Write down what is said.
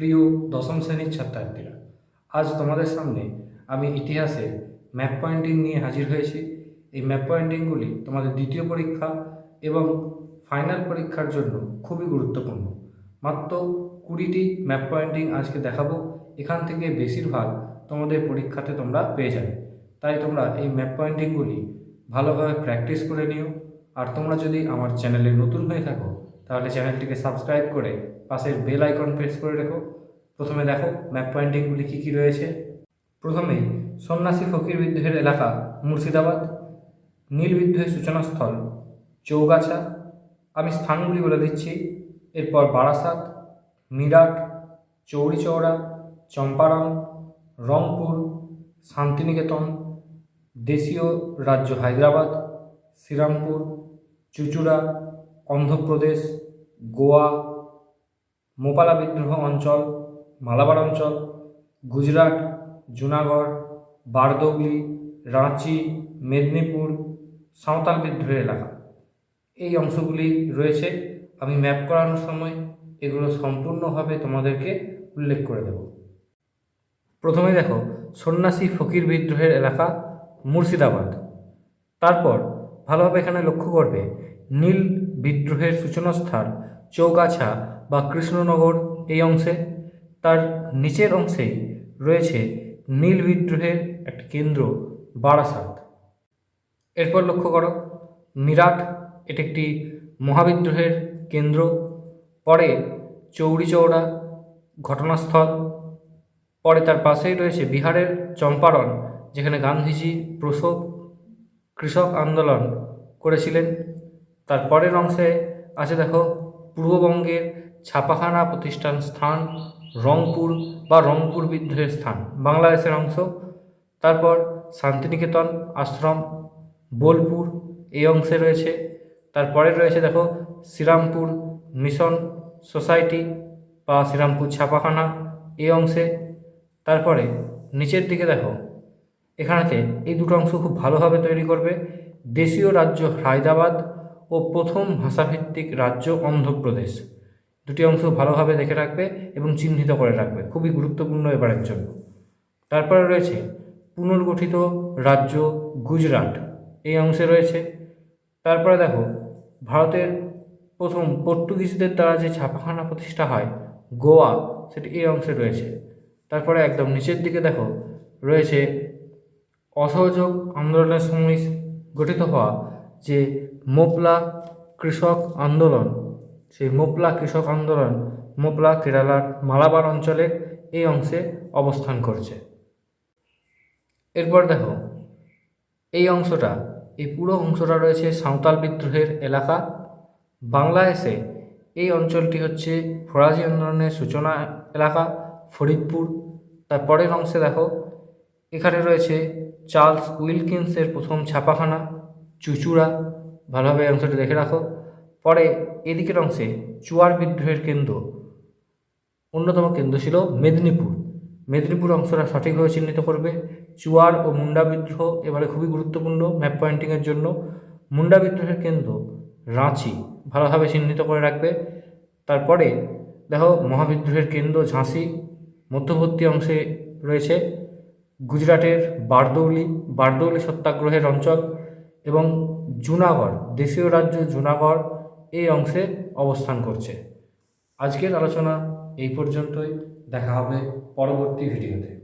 প্রিয় দশম শ্রেণির ছাত্রার্থীরা, আজ তোমাদের সামনে আমি ইতিহাসে ম্যাপ পয়েন্টিং নিয়ে হাজির হয়েছি। এই ম্যাপ পয়েন্টিংগুলি তোমাদের দ্বিতীয় পরীক্ষা এবং ফাইনাল পরীক্ষার জন্য খুবই গুরুত্বপূর্ণ। মাত্র কুড়িটি ম্যাপ পয়েন্টিং আজকে দেখাবো। এখান থেকে বেশিরভাগ তোমাদের পরীক্ষাতে তোমরা পেয়ে যাবে। তাই তোমরা এই ম্যাপ পয়েন্টিংগুলি ভালোভাবে প্র্যাকটিস করে নিও। আর তোমরা যদি আমার চ্যানেলে নতুন হয়ে থাকো তাহলে চ্যানেলটিকে সাবস্ক্রাইব করে পাশের বেল আইকন প্রেস করে রেখো। প্রথমে দেখো ম্যাপ পয়েন্টিংগুলি কী কী রয়েছে। প্রথমেই সন্ন্যাসী ফকির বিদ্রোহের এলাকা মুর্শিদাবাদ। নীল বিদ্রোহের সূচনাস্থল চৌগাছা। আমি স্থানগুলি বলে দিচ্ছি। এরপর বারাসাত, মিরাট, চৌরিচৌড়া, চম্পারণ, রংপুর, শান্তিনিকেতন, দেশীয় রাজ্য হায়দ্রাবাদ, শ্রীরামপুর, চুচুড়া অন্ধ্রপ্রদেশ, গোয়া, মোপালা বিদ্রোহ অঞ্চল, মালাবার অঞ্চল, গুজরাট, জুনাগড়, বারদৌলি, রাঁচি, মেদিনীপুর, সাঁওতাল বিদ্রোহের এলাকা। এই অংশগুলি রয়েছে। আমি ম্যাপ করানোর সময় এগুলো সম্পূর্ণভাবে তোমাদেরকে উল্লেখ করে দেব। প্রথমে দেখো, সন্ন্যাসী ফকির বিদ্রোহের এলাকা মুর্শিদাবাদ। তারপর ভালোভাবে এখানে লক্ষ্য করবে, নীল বিদ্রোহের সূচনাস্থল, চৌগাছা বা কৃষ্ণনগর এই অংশে। তার নিচের অংশেই রয়েছে নীল বিদ্রোহের একটি কেন্দ্র, বারাসাত। এরপর লক্ষ্য করো, মিরাট এটি একটি মহাবিদ্রোহের কেন্দ্র। পরে চৌরিচৌড়া ঘটনাস্থল। পরে তার পাশেই রয়েছে বিহারের চম্পারণ, যেখানে গান্ধীজি প্রসব কৃষক আন্দোলন করেছিলেন। তার পরের অংশে আছে দেখো পূর্ববঙ্গের ছাপাখানা প্রতিষ্ঠান স্থান, রংপুর বা রংপুর বিদ্রোহের স্থান, বাংলাদেশের অংশ। তারপর শান্তিনিকেতন আশ্রম, বোলপুর এই অংশে রয়েছে। তারপরে রয়েছে দেখো শ্রীরামপুর মিশন সোসাইটি বা শ্রীরামপুর ছাপাখানা এই অংশে। তারপরে নিচের দিকে দেখো এখানেতে এই দুটো অংশ খুব ভালোভাবে তৈরি করবে। দেশীয় রাজ্য হায়দ্রাবাদ ও প্রথম ভাষাভিত্তিক রাজ্য অন্ধ্রপ্রদেশ। দুটি অংশ ভালোভাবে দেখে রাখবে এবং চিহ্নিত করে রাখবে। খুবই গুরুত্বপূর্ণ এবারের জন্য। তারপরে রয়েছে পুনর্গঠিত রাজ্য গুজরাট। এই অংশে রয়েছে। তারপরে দেখো, ভারতের প্রথম পর্তুগিজদের দ্বারা যে ছাপাখানা প্রতিষ্ঠা হয়, গোয়া, সেটি এই অংশে রয়েছে। তারপরে একদম নিচের দিকে দেখো, রয়েছে অসহযোগ আন্দোলনের সময় গঠিত হওয়া যে মোপলা কৃষক আন্দোলন, সেই মোপলা কৃষক আন্দোলন মোপলা কেরালার মালাবার অঞ্চলের এই অংশে অবস্থান করছে। এরপর দেখো, এই অংশটা, এই পুরো অংশটা রয়েছে সাঁওতাল বিদ্রোহের এলাকা। বাংলাদেশে এই অঞ্চলটি হচ্ছে ফরাজি আন্দোলনের সূচনা এলাকা, ফরিদপুর। তার পরের অংশে দেখো, এখানে রয়েছে চার্লস উইলকিন্সের প্রথম ছাপাখানা। চুচুড়া, ভালোভাবে অংশটি দেখে রাখো। পরে এদিকের অংশে চুয়ার বিদ্রোহের কেন্দ্র, অন্যতম কেন্দ্র ছিল মেদিনীপুর। মেদিনীপুর অংশটা সঠিকভাবে চিহ্নিত করবে। চুয়ার ও মুন্ডা বিদ্রোহ এবারে খুবই গুরুত্বপূর্ণ ম্যাপ পয়েন্টিংয়ের জন্য। মুন্ডা বিদ্রোহের কেন্দ্র রাঁচি, ভালোভাবে চিহ্নিত করে রাখবে। তারপরে দেখো মহাবিদ্রোহের কেন্দ্র ঝাঁসি, মধ্যবর্তী অংশে রয়েছে গুজরাটের বারদৌলি। বারদৌলি সত্যাগ্রহের অঞ্চল এবং জুনাগড়, দেশীয় রাজ্য জুনাগড় এই অংশে অবস্থান করছে। আজকের আলোচনা এই পর্যন্তই। দেখা হবে পরবর্তী ভিডিওতে।